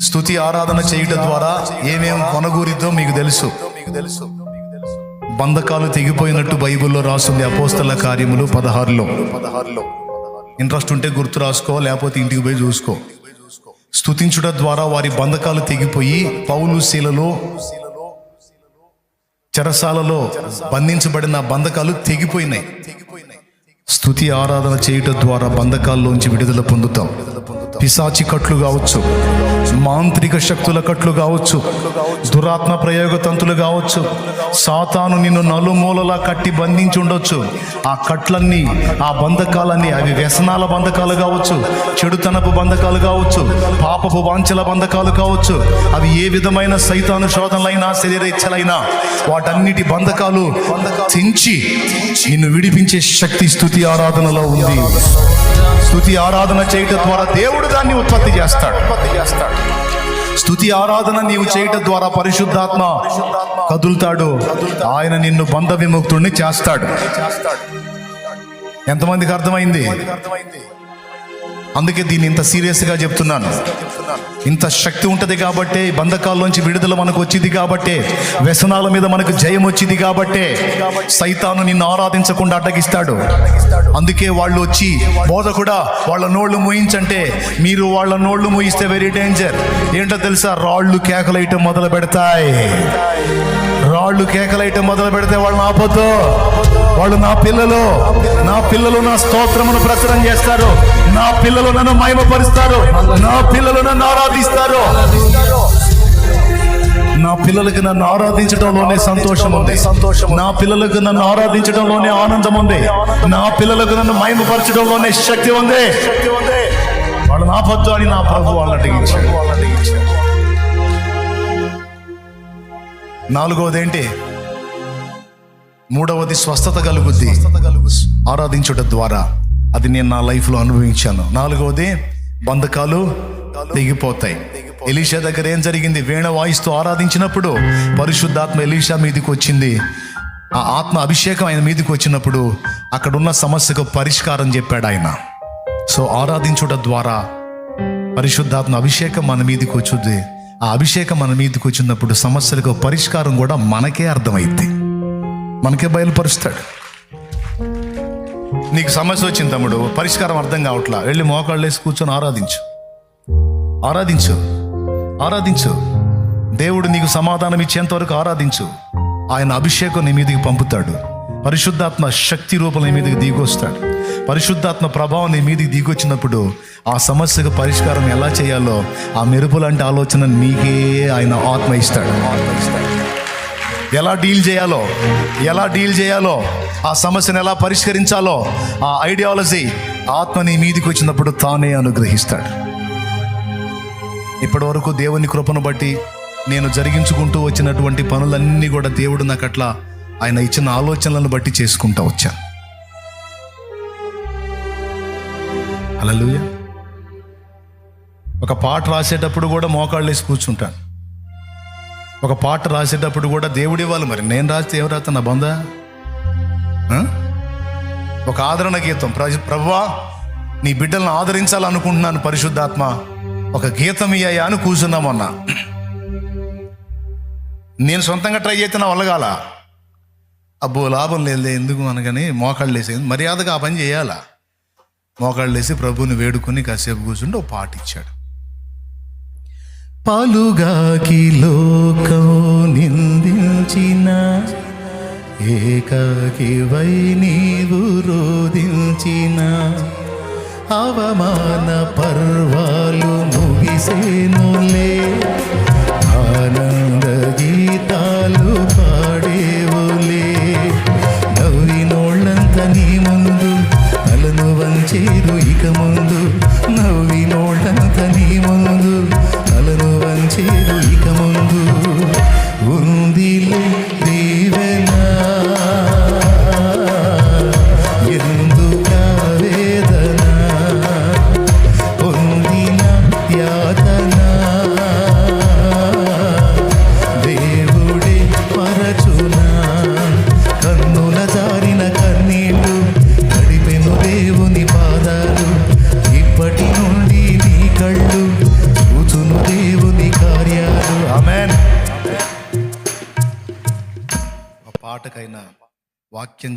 స్థుతి ఆరాధన చేయుట ద్వారా ఏమేం కొనగూరిద్దో మీకు తెలుసు. మీకు తెలుసు బంధకాలు తెగిపోయినట్టు బైబిల్లో రాస్తుంది అపోస్తల కార్యములు పదహారులో. పదహారులో ఇంట్రెస్ట్ ఉంటే గుర్తు రాసుకో లేకపోతే ఇంటికి పోయి చూసుకో. స్థుతించుట ద్వారా వారి బంధకాలు తెగిపోయి పౌలు శీలలో చెరసాలలో బంధించబడిన బంధకాలు తెగిపోయినాయి. స్థుతి ఆరాధన చేయుట ద్వారా బంధకాల్లోంచి విడుదల పొందుతాం. పిశాచి కట్లు కావచ్చు. మాంత్రిక శక్తుల కట్లు కావచ్చు దురాత్మ ప్రయోగ తంతులు కావచ్చు సాతాను నిన్ను నలుమూలలా కట్టి బంధించి ఉండొచ్చు ఆ కట్లన్నీ ఆ బంధకాలన్నీ అవి వ్యసనాల బంధకాలు కావచ్చు చెడుతనపు బంధకాలు కావచ్చు పాపపు వాంఛల బంధకాలు కావచ్చు. అవి ఏ విధమైన సైతాను శోధనలైనా శరీరేచ్ఛలైనా వాటన్నిటి బంధకాలు తెంచి నిన్ను విడిపించే శక్తి స్థుతి ఆరాధనలో ఉంది. స్థుతి ఆరాధన చేయటం ద్వారా దేవుడు దాన్ని ఉత్పత్తి చేస్తాడు. ఉత్పత్తి చేస్తాడు. స్థుతి ఆరాధన నీవు చేయటం ద్వారా పరిశుద్ధాత్మ కదులుతాడు. ఆయన నిన్ను బంధ విముక్తుడిని చేస్తాడు. ఎంతమందికి అర్థమైంది? అందుకే దీన్ని ఇంత సీరియస్గా చెప్తున్నాను. ఇంత శక్తి ఉంటుంది కాబట్టి బంధకాల్లోంచి విడుదల మనకు వచ్చింది కాబట్టే వ్యసనాల మీద మనకు జయం వచ్చింది కాబట్టే సైతాను నిన్ను ఆరాధించకుండా అడ్డగిస్తాడు. అందుకే వాళ్ళు వచ్చి బోధ కూడా వాళ్ళ నోళ్ళు మూయించంటే మీరు వాళ్ళ నోళ్ళు మూయిస్తే వెరీ డేంజర్ ఏంటో తెలుసా? రాళ్ళు కేకలేయటం మొదలు పెడతాయి. రాళ్ళు కేకలేయటం మొదలు పెడితే వాళ్ళు నాపోతో వాళ్ళు నా పిల్లలు. నా పిల్లలు నా స్తోత్రమును ప్రచురం చేస్తారు. నా పిల్లలు నన్ను మహిమపరుస్తారు. నా పిల్లలు నన్ను ఆరాధిస్తారు. నా పిల్లలకి నన్ను ఆరాధించడంలోనే సంతోషం ఉంది. సంతోషం నా పిల్లలకు నన్ను ఆరాధించడంలోనే ఆనందం ఉంది. నా పిల్లలకు నన్ను మహిమపరచడంలోనే శక్తి ఉంది. వాళ్ళు నా పద్దు అని నా ప్రభు వాళ్ళని అడిగించాడు. నాలుగవది ఏంటి మూడవది స్వస్థత కలుగుద్ది. ఆరాధించుట ద్వారా. అది నేను నా లైఫ్లో అనుభవించాను. నాలుగవది బంధకాలు తెగిపోతాయి. ఎలీషా దగ్గర ఏం జరిగింది? వేణ వాయిస్తూ ఆరాధించినప్పుడు పరిశుద్ధాత్మ ఎలీషా మీదకి వచ్చింది. ఆ ఆత్మ అభిషేకం ఆయన మీదకి వచ్చినప్పుడు అక్కడున్న సమస్యకు పరిష్కారం చెప్పాడు ఆయన. సో ఆరాధించుట ద్వారా పరిశుద్ధాత్మ అభిషేకం మన మీదకి వచ్చింది. ఆ అభిషేకం మన మీదకి వచ్చినప్పుడు సమస్యలకు పరిష్కారం కూడా మనకే అర్థమైద్ది. మనకే బయలుపరుస్తాడు. నీకు సమస్య వచ్చింది తమ్ముడు పరిష్కారం అర్థం కావట్లా. వెళ్ళి మోకాళ్ళు వేసి కూర్చొని ఆరాధించు. ఆరాధించు. ఆరాధించు. దేవుడు నీకు సమాధానం ఇచ్చేంత వరకు ఆరాధించు. ఆయన అభిషేకం నీ మీదకి పంపుతాడు. పరిశుద్ధాత్మ శక్తి రూపం నీ మీదకి దిగొస్తాడు. పరిశుద్ధాత్మ ప్రభావం నీ మీదకి దిగొచ్చినప్పుడు ఆ సమస్యకు పరిష్కారం ఎలా చేయాలో ఆ మెరుపు లాంటి ఆలోచన నీకే ఆయన ఆత్మ ఇస్తాడు. ఎలా డీల్ చేయాలో ఎలా డీల్ చేయాలో ఆ సమస్యను ఎలా పరిష్కరించాలో ఆ ఐడియాలజీ ఆత్మ నీ మీదికి వచ్చినప్పుడు తానే అనుగ్రహిస్తాడు. ఇప్పటి వరకు దేవుని కృపను బట్టి నేను జరిగించుకుంటూ వచ్చినటువంటి పనులన్నీ కూడా దేవుడు నాకు అట్లా ఆయన ఇచ్చిన ఆలోచనలను బట్టి చేసుకుంటూ వచ్చాను హల్లెలూయా. ఒక పాట రాసేటప్పుడు కూడా మోకాళ్ళు వేసి కూర్చుంటాను. ఒక పాట రాసేటప్పుడు కూడా దేవుడివ్వాలి మరి. నేను రాస్తే ఎవరు రాస్తా నా బందా ఒక ఆదరణ గీతం. ప్ర- ప్రభువా నీ బిడ్డలను ఆదరించాలనుకుంటున్నాను పరిశుద్ధాత్మ. ఒక గీతం ఇయ్యా అని కూర్చున్నామన్నా నేను సొంతంగా ట్రై చేస్తే నా వల్లగాల అబ్బో లాభం లేదు ఎందుకు అనగాని మోకాళ్ళు వేసేది మర్యాదగా ఆ పని చేయాలా. మోకాళ్ళు వేసి ప్రభుని వేడుకొని కాసేపు కూర్చుంటే ఒక పాట ఇచ్చాడు. పలుగాకి లోకం నిందించిన ఏకాకివై నీవు రోధించిన అవమాన పర్వాలు ముగిసేనులే. ఆనంద గీతాలు పాడేవులే. నవ్వినోళ్ళంత నీ ముందు తలను వంచేరు ఇక ముందు. నవ్వినోళ్ళంత నీ ముందు తలను వంచేరు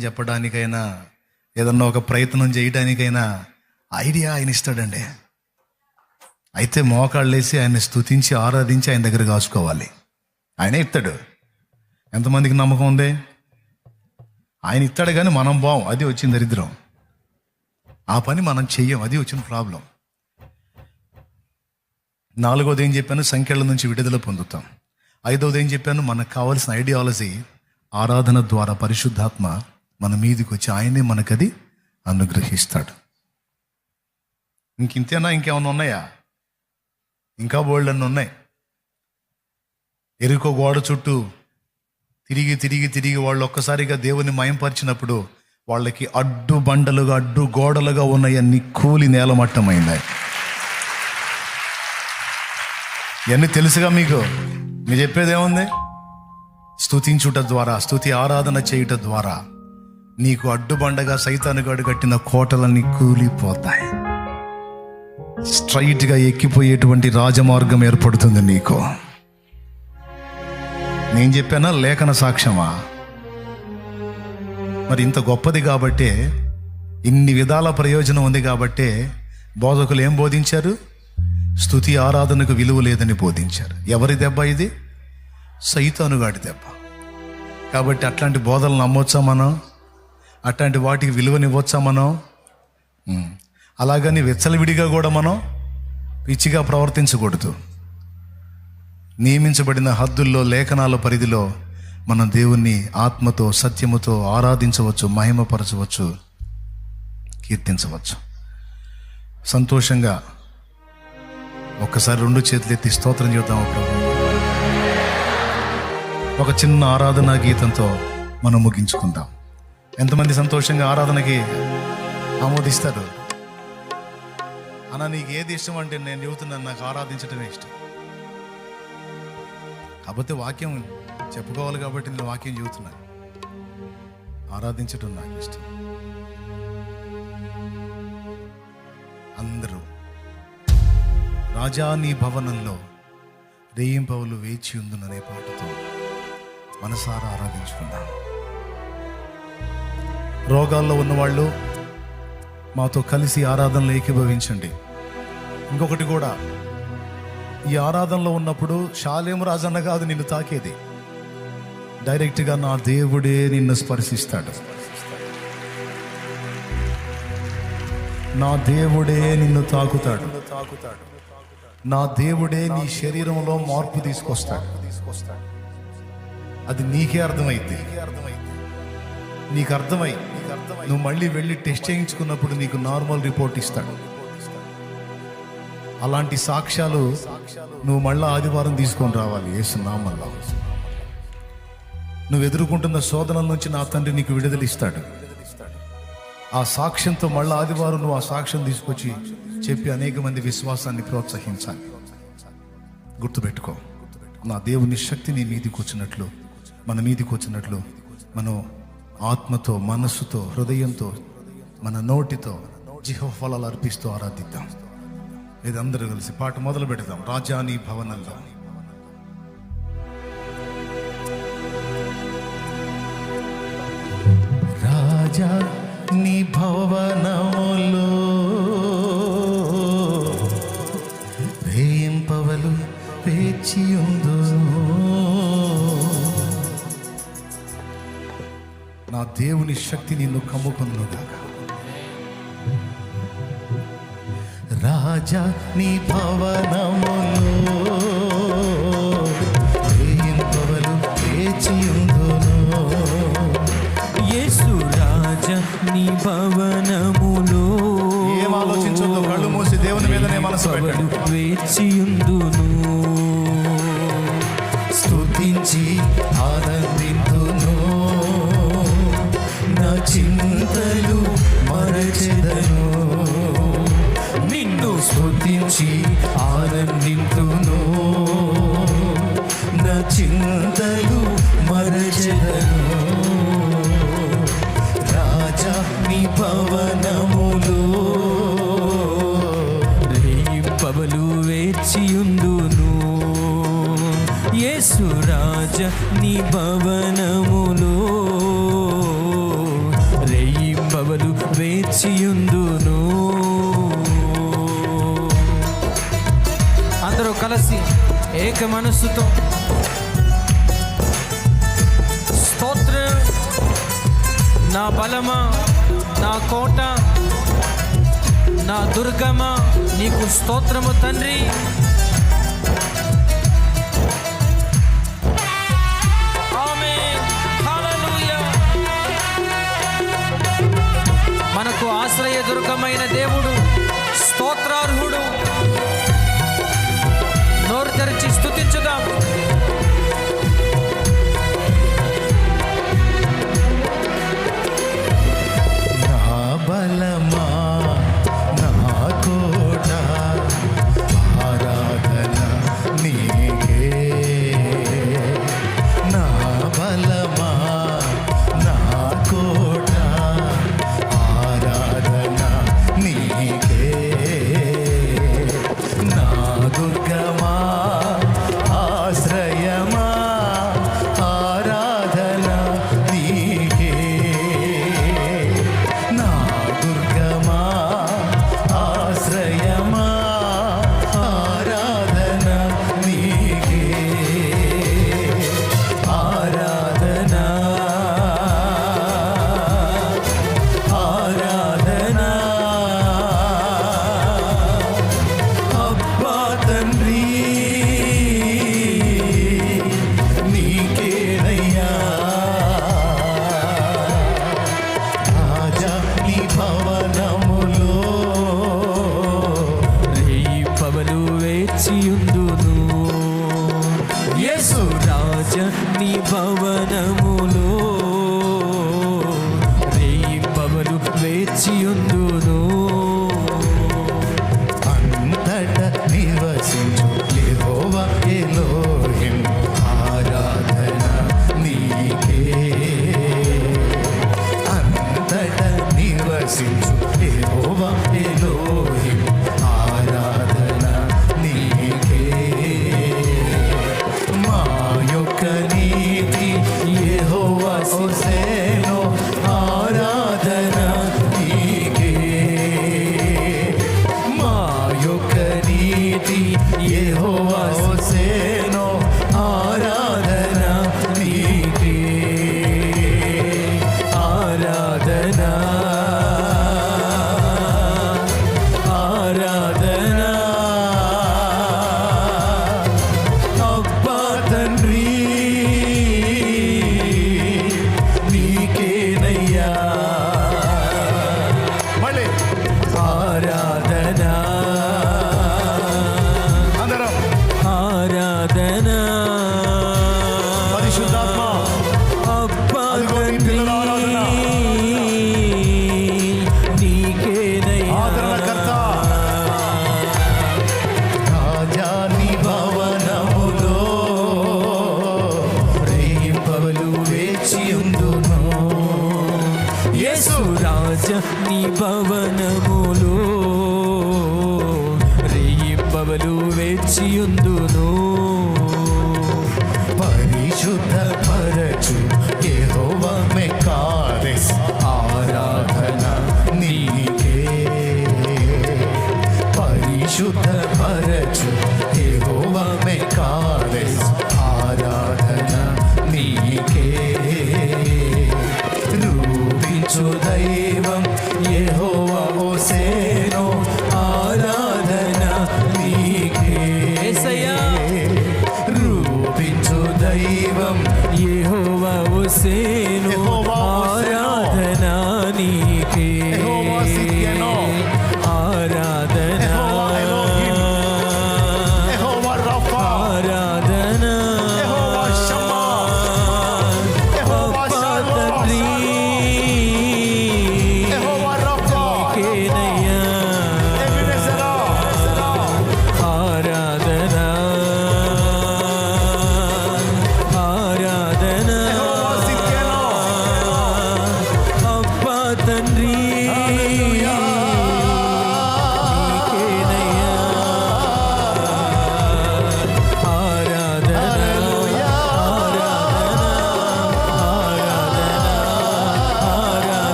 చెప్పడానికైనా ఏదన్నా ఒక ప్రయత్నం చేయడానికైనా ఐడియా ఆయన ఇస్తాడండి. అయితే మోకాళ్ళు వేసి ఆయన స్తుతించి ఆరాధించి ఆయన దగ్గర కాసుకోవాలి ఆయనే ఇస్తాడు. ఎంతమందికి నమ్మకం ఉంది? ఆయన ఇస్తాడు కానీ మనం బాం అది వచ్చింది దరిద్రం. ఆ పని మనం చెయ్యం అది వచ్చిన ప్రాబ్లం. నాలుగోది ఏం చెప్పాను? సంఖ్యల నుంచి విడుదల పొందుతాం. ఐదవది ఏం చెప్పాను? మనకు కావాల్సిన ఐడియాలజీ ఆరాధన ద్వారా పరిశుద్ధాత్మ మన మీదకి వచ్చి ఆయనే మనకది అనుగ్రహిస్తాడు. ఇంక ఇంతేనా ఇంకేమైనా ఉన్నాయా? ఇంకా బోల్డ్ అన్నీ ఉన్నాయి. ఎరుకో గోడ చుట్టూ తిరిగి తిరిగి తిరిగి వాళ్ళు ఒక్కసారిగా దేవుని మయంపరిచినప్పుడు వాళ్ళకి అడ్డు బండలుగా అడ్డు గోడలుగా ఉన్నాయన్ని కూలి నేలమట్టమైనాయి ఇవన్నీ తెలుసుగా మీకు? మీరు చెప్పేది ఏముంది స్తుతించుట ద్వారా స్తుతి ఆరాధన చేయుట ద్వారా. నీకు అడ్డుబండగా సైతానుగాడు కట్టిన కోటలన్నీ కూలిపోతాయి. స్ట్రైట్గా ఎక్కిపోయేటువంటి రాజమార్గం ఏర్పడుతుంది నీకు. నేను చెప్పానా లేఖన సాక్ష్యమా? మరి ఇంత గొప్పది కాబట్టే ఇన్ని విధాల ప్రయోజనం ఉంది కాబట్టే బోధకులు ఏం బోధించారు? స్తుతి ఆరాధనకు విలువ లేదని బోధించారు. ఎవరి దెబ్బ ఇది? సైతానుగాడి దెబ్బ. కాబట్టి అట్లాంటి బోధనలు నమ్మొచ్చా మనం? అట్లాంటి వాటికి విలువనివ్వచ్చా మనం? అలాగని వెచ్చలవిడిగా కూడా మనం పిచ్చిగా ప్రవర్తించకూడదు. నియమించబడిన హద్దుల్లో లేఖనాల పరిధిలో మనం దేవుణ్ణి ఆత్మతో సత్యముతో ఆరాధించవచ్చు మహిమపరచవచ్చు కీర్తించవచ్చు. సంతోషంగా ఒక్కసారి రెండు చేతులు ఎత్తి స్తోత్రం చేద్దాం ప్రభు? ఒక చిన్న ఆరాధనా గీతంతో మనం ముగించుకుందాం. ఎంతమంది సంతోషంగా ఆరాధనకి ఆమోదిస్తారు? అన్న నీకు ఏది ఇష్టం అంటే నేను చెబుతున్నాను నాకు ఆరాధించడమే ఇష్టం. కాకపోతే వాక్యం చెప్పుకోవాలి కాబట్టి నేను వాక్యం చెబుతున్నాను ఆరాధించడం నాకు ఇష్టం. అందరూ రాజా నీ భవనంలో రేయింపవులు వేచి ఉందుననే పాటతో మనసారా ఆరాధించుకుందాం. రోగాల్లో ఉన్నవాళ్ళు మాతో కలిసి ఆరాధనలో ఏకీభవించండి. ఇంకొకటి కూడా ఈ ఆరాధనలో ఉన్నప్పుడు శాలేము రాజన్న కాదు నిన్ను తాకేది. డైరెక్ట్గా నా దేవుడే నిన్ను స్పర్శిస్తాడు. నా దేవుడే నిన్ను తాకుతాడు. తాకుతాడు నా దేవుడే నీ శరీరంలో మార్పు తీసుకొస్తాడు. తీసుకొస్తాడు అది నీకే అర్థమైంది నీకు అర్థమై నువ్వు మళ్ళీ వెళ్ళి టెస్ట్ చేయించుకున్నప్పుడు నీకు నార్మల్ రిపోర్ట్ ఇస్తాడు. అలాంటి సాక్ష్యాలు నువ్వు మళ్ళీ ఆదివారం తీసుకొని రావాలి. ఏసునామల్లా నువ్వు ఎదుర్కొంటున్న శోధనల నుంచి నా తండ్రి నీకు విడుదల ఇస్తాడు. ఆ సాక్ష్యంతో మళ్ళీ ఆదివారం నువ్వు ఆ సాక్ష్యం తీసుకొచ్చి చెప్పి అనేక మంది విశ్వాసాన్ని ప్రోత్సహించాలి. గుర్తుపెట్టుకో నా దేవుని శక్తి నీ మీదికి వచ్చినట్లు మన మీదికి వచ్చినట్లు మనం ఆత్మతో మనస్సుతో హృదయంతో మన నోటితో జిహ ఫలాలు అర్పిస్తూ ఆరాధిద్దాం. ఇది అందరూ కలిసి పాట మొదలు పెడదాం. రాజాని భవనంలో. రాజా నీ భవనములో వేయింపవలు పేచియుందు నా దేవుని శక్తి నిన్ను కమ్ముకుందుగా రాజా నీ భవనములో వేయింపవలు పేచియుందును యేసు రాజ నీ భవనములో ఏం ఆలోచించొద్దు కళ్ళు మూసి దేవుని మీదనే మనసు పెట్టండి. పవలు చింతలు మరచెదను రాజా నీ పవనములు. రేపవలు వేచియుందును యేసు రాజ నీ భవనములు. రేయింపవలు వేచియుందును అందరూ కలిసి ఏక మనస్సుతో నా బలమా నా కోట నా దుర్గమా నీకు స్తోత్రము తండ్రి. మనకు ఆశ్రయ దుర్గమైన దేవుడు. Sin su pelo va యవ్వనములో రేయింపవలు వేచియుందును. పరిశుద్ధ పరచు యెహోవామె కారెస్ ఆరాధన నీకే. పరిశుద్ధ محسن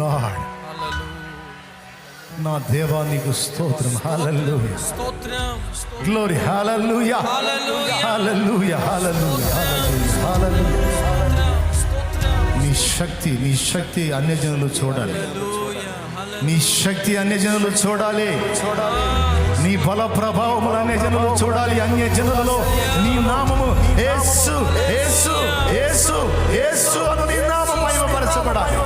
లార్డ్ నా దేవా నీకు స్తోత్రం. హల్లెలూయా స్తోత్రం గ్లోరీ హల్లెలూయా హల్లెలూయా స్తోత్రం స్తోత్రం నీ శక్తి నీ శక్తి అన్యజనులు చూడాలి. హల్లెలూయా హల్లెలూయా నీ శక్తి అన్యజనులు చూడాలి చూడాలి. నీ బల ప్రభావములు అన్యజనులు చూడాలి. అన్యజనులలో నీ నామము యేసు యేసు యేసు యేసు అను నీ నామం మహిమపరచబడాలి.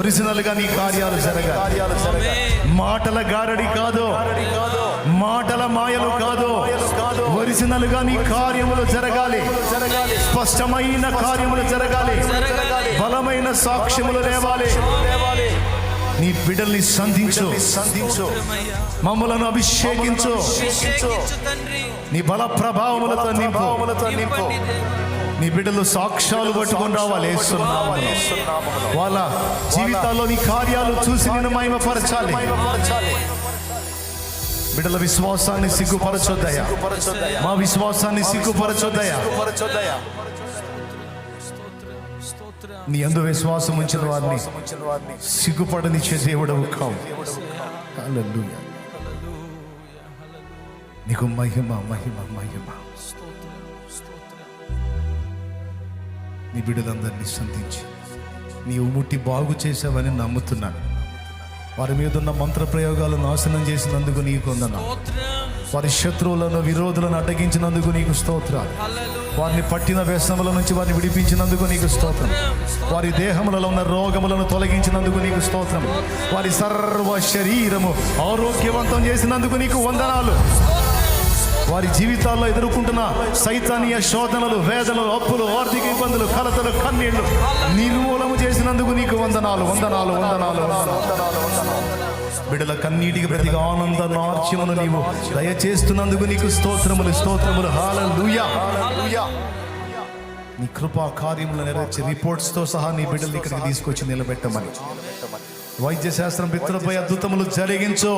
ఒరిజినల్గా నీ కార్యాలు జరగాలి. మాటల గారడి కాదు. మాటల మాయలు కాదు. ఒరిజినల్గా నీ కార్యములు జరగాలి. స్పష్టమైన కార్యములు జరగాలి. బలమైన సాక్ష్యములు లేవాలి. నీ బిడ్డల్ని సంధించు. సంధించు మమ్మలను అభిషేకించు. నీ బల ప్రభావములతో నింపు నింపు. నీ బిడ్డలు సాక్ష్యాలు పట్టుకొని రావాలి వాళ్ళ జీవితాల్లో నీ కార్యాలు చూసి నేను మహిమపరచాలి బిడ్డల విశ్వాసాన్ని సిగ్గుపరచొద్దయా మా విశ్వాసాన్ని సిగ్గుపరచొద్దయా నీ అందు విశ్వాసం ఉంచిన వారిని సిగ్గుపడనిచ్చే దేవుడవు కావు. హల్లెలూయా. నీకు మహిమ మహిమ మహిమ. నీ బిడ్డలందరినీ సంధించి. నీవు ముట్టి బాగు చేసావని నమ్ముతున్నాను. వారి మీద ఉన్న మంత్ర ప్రయోగాలు నాశనం చేసినందుకు నీకు వందనాలు. వారి శత్రువులను విరోధులను అడ్డగించినందుకు నీకు స్తోత్రాలు. వారిని పట్టిన వ్యసనముల నుంచి వారిని విడిపించినందుకు నీకు స్తోత్రం. వారి దేహములలో ఉన్న రోగములను తొలగించినందుకు నీకు స్తోత్రం. వారి సర్వ శరీరము ఆరోగ్యవంతం చేసినందుకు నీకు వందనాలు. వారి జీవితాల్లో ఎదుర్కొంటున్న సైతానీయ శోధనలు వేదనలు అప్పులు ఆర్థిక ఇబ్బందులు కలతలు కన్నీళ్ళు నిర్మూలము చేసినందుకు నీకు వందనాలు వందనాలు వందనాలు బిడల కన్నీటికి ప్రతిగా ఆనంద నాట్యమును నీవు దయచేస్తున్నందుకు నీకు స్తోత్రములు స్తోత్రములు. హాలూయా నీ కృపా కార్యములు నెరవేర్చి రిపోర్ట్స్తో సహా నీ బిడ్డలు ఇక్కడికి తీసుకొచ్చి నిలబెట్టమని. వైద్య శాస్త్రం పితృపై అద్భుతములు జరిగించు.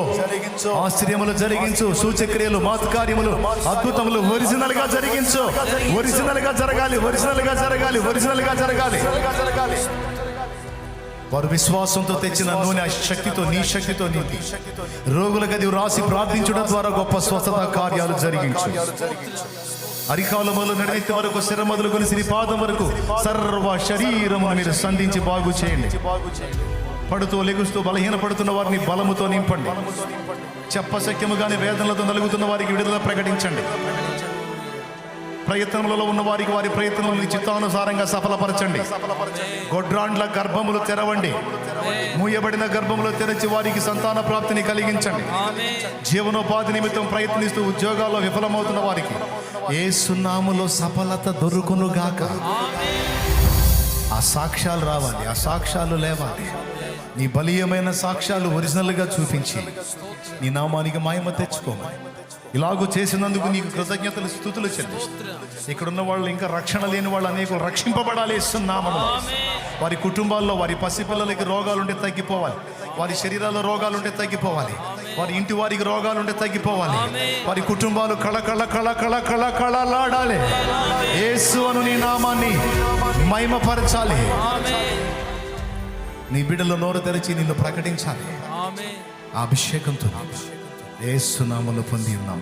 ఆశ్చర్యములు జరిగించు. సూచక్రియలు మాత్కార్యములు అద్భుతములు ఒరిజినల్గా జరిగించు. ఒరిజినల్గా జరగాలి ఒరిజినల్గా జరగాలి ఒరిజినల్గా జరగాలి. వారు విశ్వాసంతో తెచ్చిన నూనె ఆ శక్తితో నీ శక్తితో నీతి. రోగుల గది రాసి ప్రార్థించడం ద్వారా గొప్ప స్వస్థత కార్యాలు జరిగించు. అరికాలములు నడినెత్తి వరకు శిర మొదలుకొని సిరి పాదం వరకు సర్వ శరీరమును మీరు సంధించి బాగు చేయండి. పడుతూ లెగుస్తూ బలహీన పడుతున్న వారిని బలముతో నింపండి. చెప్పశక్యముగానే వేదనలతో నలుగుతున్న వారికి విడుదల ప్రకటించండి. ప్రయత్నములలో ఉన్న వారికి వారి ప్రయత్నములను చిత్తానుసారంగా సఫలపరచండి. గొడ్రాండ్ల గర్భములు తెరవండి. మూయబడిన గర్భములు తెరచి వారికి సంతాన ప్రాప్తిని కలిగించండి. జీవనోపాధి నిమిత్తం ప్రయత్నిస్తూ ఉద్యోగాల్లో విఫలమవుతున్న వారికి ఏ సున్నాములో సఫలత దొరుకును గాక సాక్ష్యాలు రావాలి ఆ సాక్ష్యాలు లేవాలి. నీ బలీయమైన సాక్ష్యాలు ఒరిజినల్గా చూపించి నీ నామానికి మాయమ తెచ్చుకోమని. ఇలాగూ చేసినందుకు నీకు కృతజ్ఞతలు స్థుతులు చెల్లిస్తూ. ఇక్కడున్న వాళ్ళు ఇంకా రక్షణ లేని వాళ్ళు అనేకులు రక్షింపబడాలి నామములో వారి కుటుంబాల్లో వారి పసిపిల్లలకి రోగాలుంటే తగ్గిపోవాలి. వారి శరీరాల్లో రోగాలుంటే తగ్గిపోవాలి. వారి ఇంటి వారికి రోగాలుంటే తగ్గిపోవాలి. వారి కుటుంబాలు కళ కళ కళ కళ కళ కళలాడాలి. యేసు అను నీ నామాన్ని మహిమపరచాలి. నీ బిడ్డలో నోరు తెరిచి నిన్ను ప్రకటించాలి. అభిషేకంతో. యేసు నామములో పొంది ఉన్నాం